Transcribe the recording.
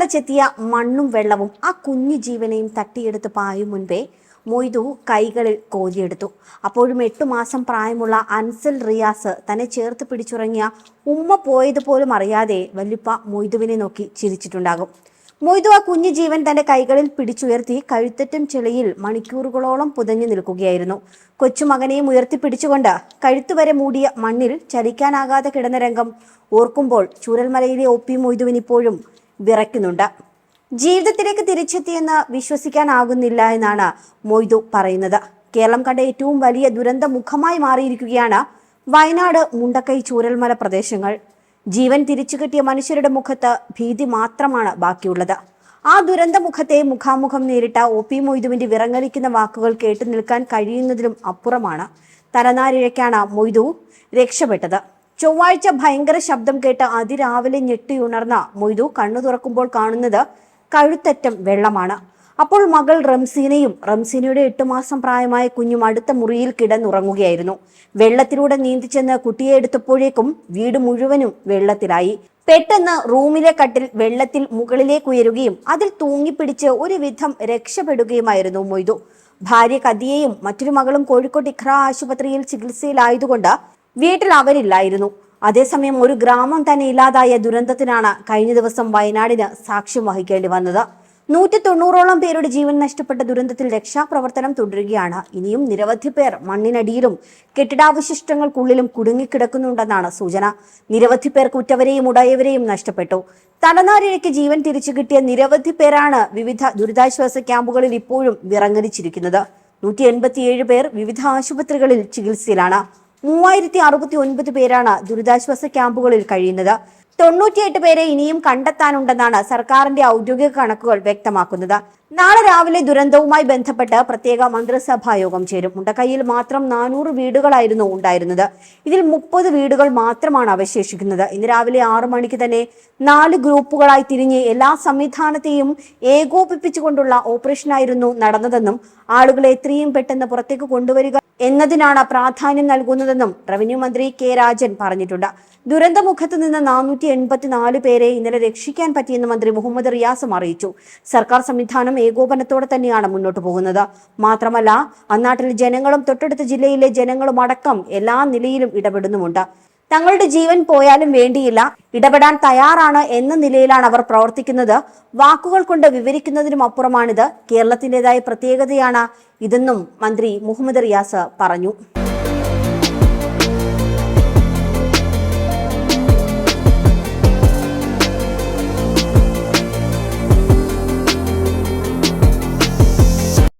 തലച്ചെത്തിയ മണ്ണും വെള്ളവും ആ കുഞ്ഞു ജീവനെയും തട്ടിയെടുത്ത് പായും മുൻപേ മൊയ്തു കൈകളിൽ കോരിയെടുത്തു. അപ്പോഴും എട്ടു മാസം പ്രായമുള്ള അൻസൽ റിയാസ് തന്നെ ചേർത്ത് പിടിച്ചുറങ്ങിയ ഉമ്മ പോയതുപോലും അറിയാതെ വല്ലുപ്പ മൊയ്തുവിനെ നോക്കി ചിരിച്ചിട്ടുണ്ടാകും. മൊയ്തു ആ കുഞ്ഞു ജീവൻ തന്റെ കൈകളിൽ പിടിച്ചുയർത്തി കഴുത്തറ്റം ചെളിയിൽ മണിക്കൂറുകളോളം പുതഞ്ഞു നിൽക്കുകയായിരുന്നു. കൊച്ചുമകനെയും ഉയർത്തിപ്പിടിച്ചുകൊണ്ട് കഴുത്തുവരെ മൂടിയ മണ്ണിൽ ചലിക്കാനാകാതെ കിടന്ന രംഗം ഓർക്കുമ്പോൾ ചൂരൽമലയിലെ ഒ പി മൊയ്തുവിന് ഇപ്പോഴും വിറയ്ക്കുന്നുണ്ട്. ജീവിതത്തിലേക്ക് തിരിച്ചെത്തിയെന്ന് വിശ്വസിക്കാനാകുന്നില്ല എന്നാണ് മൊയ്തു പറയുന്നത്. കേരളം കണ്ട ഏറ്റവും വലിയ ദുരന്ത മുഖമായി മാറിയിരിക്കുകയാണ് വയനാട് മുണ്ടക്കൈ ചൂരൽമല പ്രദേശങ്ങൾ. ജീവൻ തിരിച്ചു കിട്ടിയ മനുഷ്യരുടെ മുഖത്ത് ഭീതി മാത്രമാണ് ബാക്കിയുള്ളത്. ആ ദുരന്ത മുഖത്തെ മുഖാമുഖം നേരിട്ട ഒ പി മൊയ്തുവിന്റെ വിറങ്ങലിക്കുന്ന വാക്കുകൾ കേട്ടു നിൽക്കാൻ കഴിയുന്നതിലും അപ്പുറമാണ്. തലനാരിഴയ്ക്കാണ് മൊയ്തു രക്ഷപ്പെട്ടത്. ചൊവ്വാഴ്ച ഭയങ്കര ശബ്ദം കേട്ട് അതിരാവിലെ ഞെട്ടിയുണർന്ന മൊയ്തു കണ്ണു തുറക്കുമ്പോൾ കാണുന്നത് കഴുത്തറ്റം വെള്ളമാണ്. അപ്പോൾ മകൾ റംസീനയും റംസീനയുടെ എട്ട് മാസം പ്രായമായ കുഞ്ഞും അടുത്ത മുറിയിൽ കിടന്നുറങ്ങുകയായിരുന്നു. വെള്ളത്തിലൂടെ നീന്തിച്ചെന്ന് കുട്ടിയെ എടുത്തപ്പോഴേക്കും വീട് മുഴുവനും വെള്ളത്തിലായി. പെട്ടെന്ന് റൂമിലെ കട്ടിൽ വെള്ളത്തിൽ മുകളിലേക്ക് ഉയരുകയും അതിൽ തൂങ്ങിപ്പിടിച്ച് ഒരു വിധം രക്ഷപ്പെടുകയുമായിരുന്നു മൊയ്തു. ഭാര്യ കതിയെയും മറ്റൊരു മകളും കോഴിക്കോട് ഇഖ്ര ആശുപത്രിയിൽ ചികിത്സയിലായതുകൊണ്ട് വീട്ടിൽ അവരില്ലായിരുന്നു. അതേസമയം ഒരു ഗ്രാമം തന്നെ ഇല്ലാതായ ദുരന്തത്തിനാണ് കഴിഞ്ഞ ദിവസം വയനാടിന് സാക്ഷ്യം വഹിക്കേണ്ടി വന്നത്. നൂറ്റി തൊണ്ണൂറോളം പേരുടെ ജീവൻ നഷ്ടപ്പെട്ട ദുരന്തത്തിൽ രക്ഷാപ്രവർത്തനം തുടരുകയാണ്. ഇനിയും നിരവധി പേർ മണ്ണിനടിയിലും കെട്ടിടാവശിഷ്ടങ്ങൾക്കുള്ളിലും കുടുങ്ങിക്കിടക്കുന്നുണ്ടെന്നാണ് സൂചന. നിരവധി പേർ കുറ്റവരെയും ഉടയവരെയും നഷ്ടപ്പെട്ടു. തലനാരിഴയ്ക്ക് ജീവൻ തിരിച്ചു കിട്ടിയ നിരവധി പേരാണ് വിവിധ ദുരിതാശ്വാസ ക്യാമ്പുകളിൽ ഇപ്പോഴും വിറങ്ങലിച്ചിരിക്കുന്നത്. നൂറ്റി എൺപത്തിയേഴ് പേർ വിവിധ ആശുപത്രികളിൽ ചികിത്സയിലാണ്. മൂവായിരത്തി അറുപത്തി ഒൻപത് പേരാണ് ദുരിതാശ്വാസ ക്യാമ്പുകളിൽ കഴിയുന്നത്. തൊണ്ണൂറ്റിയെട്ട് പേരെ ഇനിയും കണ്ടെത്താനുണ്ടെന്നാണ് സർക്കാരിന്റെ ഔദ്യോഗിക കണക്കുകൾ വ്യക്തമാക്കുന്നത്. നാളെ രാവിലെ ദുരന്തവുമായി ബന്ധപ്പെട്ട് പ്രത്യേക മന്ത്രിസഭാ യോഗം ചേരും. മുണ്ടക്കൈയിൽ മാത്രം നാനൂറ് വീടുകളായിരുന്നു ഉണ്ടായിരുന്നത്. ഇതിൽ മുപ്പത് വീടുകൾ മാത്രമാണ് അവശേഷിക്കുന്നത്. ഇന്ന് രാവിലെ ആറു മണിക്ക് തന്നെ നാല് ഗ്രൂപ്പുകളായി തിരിഞ്ഞ് എല്ലാ സംവിധാനത്തെയും ഏകോപിപ്പിച്ചുകൊണ്ടുള്ള ഓപ്പറേഷനായിരുന്നു നടന്നതെന്നും ആളുകളെ എത്രയും പെട്ടെന്ന് പുറത്തേക്ക് കൊണ്ടുവരിക എന്നതിനാണ് പ്രാധാന്യം നൽകുന്നതെന്നും റവന്യൂ മന്ത്രി കെ രാജൻ പറഞ്ഞിട്ടുണ്ട്. ദുരന്തമുഖത്ത് നിന്ന് നാനൂറ്റി എൺപത്തിനാല് പേരെ ഇന്നലെ രക്ഷിക്കാൻ പറ്റിയെന്ന് മന്ത്രി മുഹമ്മദ് റിയാസും അറിയിച്ചു. സർക്കാർ സംവിധാനം ഏകോപനത്തോടെ തന്നെയാണ് മുന്നോട്ട് പോകുന്നത്. മാത്രമല്ല അന്നാട്ടിൽ ജനങ്ങളും തൊട്ടടുത്ത ജില്ലയിലെ ജനങ്ങളും അടക്കം എല്ലാ നിലയിലും ഇടപെടുന്നുമുണ്ട്. തങ്ങളുടെ ജീവൻ പോയാലും വേണ്ടിയില്ല ഇടപെടാൻ തയ്യാറാണ് എന്ന നിലയിലാണ് അവർ പ്രവർത്തിക്കുന്നത്. വാക്കുകൾ കൊണ്ട് വിവരിക്കുന്നതിനും അപ്പുറമാണിത്. കേരളത്തിന്റെതായ പ്രത്യേകതയാണ് ഇതെന്നും മന്ത്രി മുഹമ്മദ് റിയാസ് പറഞ്ഞു.